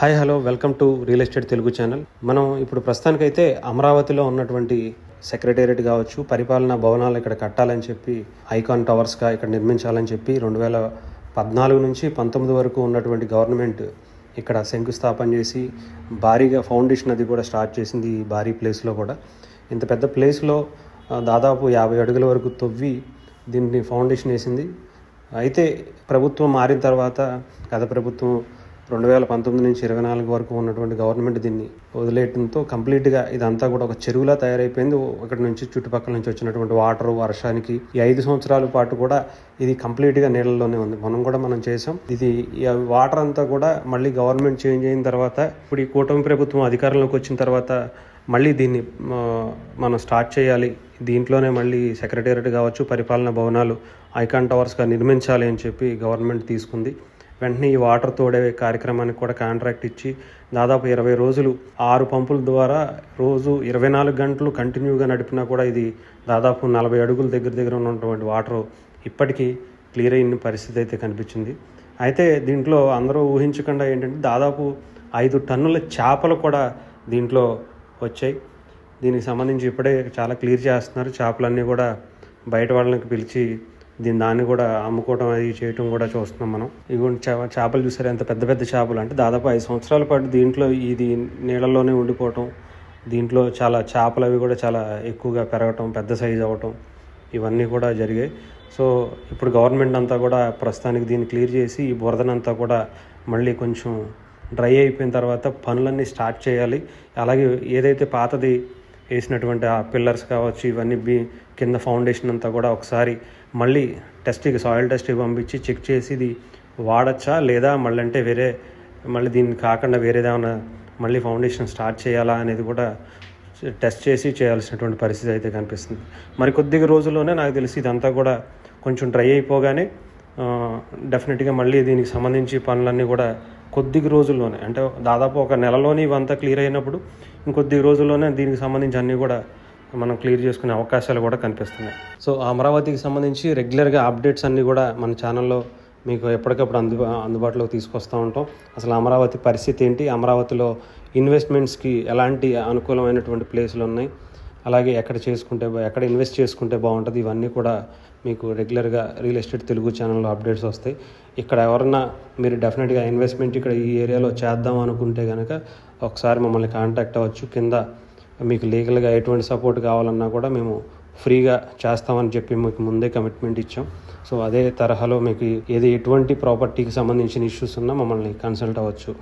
Hi hello welcome to real estate Telugu channel. మనం ఇప్పుడు ప్రస్తుతానికైతే అమరావతిలో ఉన్నటువంటి సెక్రటేరియట్ కావచ్చు పరిపాలనా భవనాలు ఇక్కడ కట్టాలని చెప్పి ఐకాన్ టవర్స్గా ఇక్కడ నిర్మించాలని చెప్పి రెండు వేల పద్నాలుగు నుంచి పంతొమ్మిది వరకు ఉన్నటువంటి గవర్నమెంట్ ఇక్కడ శంకుస్థాపన చేసి భారీగా ఫౌండేషన్ అది కూడా స్టార్ట్ చేసింది ఈ భారీ ప్లేస్లో కూడా. ఇంత పెద్ద ప్లేస్లో దాదాపు యాభై అడుగుల వరకు తవ్వి దీన్ని ఫౌండేషన్ వేసింది. అయితే ప్రభుత్వం మారిన తర్వాత గత ప్రభుత్వం రెండు వేల పంతొమ్మిది నుంచి ఇరవై నాలుగు వరకు ఉన్నటువంటి గవర్నమెంట్ దీన్ని వదిలేయడంతో కంప్లీట్గా ఇదంతా కూడా ఒక చెరువులా తయారైపోయింది. ఇక్కడ నుంచి చుట్టుపక్కల నుంచి వచ్చినటువంటి వాటర్ వర్షానికి ఈ ఐదు సంవత్సరాల పాటు కూడా ఇది కంప్లీట్గా నీళ్ళలోనే ఉంది. మనం కూడా మనం చేసాం ఇది వాటర్ అంతా కూడా మళ్ళీ గవర్నమెంట్ చేంజ్ అయిన తర్వాత ఇప్పుడు ఈ కూటమి ప్రభుత్వం అధికారంలోకి వచ్చిన తర్వాత మళ్ళీ దీన్ని మనం స్టార్ట్ చేయాలి. దీంట్లోనే మళ్ళీ సెక్రటేరియట్ కావచ్చు పరిపాలనా భవనాలు ఐకాన్ టవర్స్గా నిర్మించాలి అని చెప్పి గవర్నమెంట్ తీసుకుంది. వెంటనే ఈ వాటర్ తోడే కార్యక్రమానికి కూడా కాంట్రాక్ట్ ఇచ్చి దాదాపు ఇరవై రోజులు ఆరు పంపుల ద్వారా రోజు ఇరవై నాలుగు గంటలు కంటిన్యూగా నడిపినా కూడా ఇది దాదాపు నలభై అడుగుల దగ్గర దగ్గర ఉన్నటువంటి వాటర్ ఇప్పటికీ క్లియర్ అయిన పరిస్థితి అయితే కనిపించింది. అయితే దీంట్లో అందరూ ఊహించకుండా ఏంటంటే దాదాపు ఐదు టన్నుల చేపలు కూడా దీంట్లో వచ్చాయి. దీనికి సంబంధించి ఇప్పుడే చాలా క్లియర్ చేస్తున్నారు. చేపలన్నీ కూడా బయట వాళ్ళకి పిలిచి దీని దాన్ని కూడా అమ్ముకోవడం అది చేయటం కూడా చూస్తున్నాం మనం. ఇవి చేపలు చూసారు? ఎంత పెద్ద పెద్ద చేపలు. అంటే దాదాపు ఐదు సంవత్సరాల పాటు దీంట్లో ఇది నీళ్ళల్లోనే ఉండిపోవటం. దీంట్లో చాలా చేపలు అవి కూడా చాలా ఎక్కువగా పెరగటం పెద్ద సైజు అవ్వటం ఇవన్నీ కూడా జరిగాయి. సో ఇప్పుడు గవర్నమెంట్ అంతా కూడా ప్రస్తుతానికి దీన్ని క్లియర్ చేసి ఈ బురదనంతా కూడా మళ్ళీ కొంచెం డ్రై అయిపోయిన తర్వాత పనులన్నీ స్టార్ట్ చేయాలి. అలాగే ఏదైతే పాతది వేసినటువంటి ఆ పిల్లర్స్ కావచ్చు ఇవన్నీ బీ కింద ఫౌండేషన్ అంతా కూడా ఒకసారి మళ్ళీ టెస్ట్కి సాయిల్ టెస్ట్కి పంపించి చెక్ చేసి ఇది వాడచ్చా లేదా మళ్ళీ అంటే వేరే మళ్ళీ దీన్ని కాకుండా వేరేదేమైనా మళ్ళీ ఫౌండేషన్ స్టార్ట్ చేయాలా అనేది కూడా టెస్ట్ చేసి చేయాల్సినటువంటి పరిస్థితి అయితే కనిపిస్తుంది. మరి కొద్దిగా రోజుల్లోనే నాకు తెలిసి ఇదంతా కూడా కొంచెం డ్రై అయిపోగానే డెఫినెట్గా మళ్ళీ దీనికి సంబంధించి పనులన్నీ కూడా కొద్దిగా రోజుల్లోనే అంటే దాదాపు ఒక నెలలోనే ఇవంతా క్లియర్ అయినప్పుడు ఇంకొద్ది రోజుల్లోనే దీనికి సంబంధించి అన్నీ కూడా మనం క్లియర్ చేసుకునే అవకాశాలు కూడా కనిపిస్తున్నాయి. సో అమరావతికి సంబంధించి రెగ్యులర్గా అప్డేట్స్ అన్నీ కూడా మన ఛానల్లో మీకు ఎప్పటికప్పుడు అందు అందుబాటులోకి తీసుకొస్తూ ఉంటాం. అసలు అమరావతి పరిస్థితి ఏంటి? అమరావతిలో ఇన్వెస్ట్మెంట్స్కి ఎలాంటి అనుకూలమైనటువంటి ప్లేసులు ఉన్నాయి? అలాగే ఎక్కడ చేసుకుంటే ఎక్కడ ఇన్వెస్ట్ చేసుకుంటే బాగుంటుంది ఇవన్నీ కూడా మీకు రెగ్యులర్గా రియల్ ఎస్టేట్ తెలుగు ఛానల్లో అప్డేట్స్ వస్తాయి. ఇక్కడ ఎవరన్నా మీరు డెఫినెట్గా ఇన్వెస్ట్మెంట్ ఇక్కడ ఈ ఏరియాలో చేద్దాం అనుకుంటే కనుక ఒకసారి మమ్మల్ని కాంటాక్ట్ అవ్వచ్చు. కింద మీకు లీగల్గా ఎటువంటి సపోర్ట్ కావాలన్నా కూడా మేము ఫ్రీగా చేస్తామని చెప్పి మీకు ముందే కమిట్మెంట్ ఇచ్చాం. సో అదే తరహాలో మీకు ఏది ఎటువంటి ప్రాపర్టీకి సంబంధించిన ఇష్యూస్ ఉన్నా మమ్మల్ని కన్సల్ట్ అవ్వచ్చు.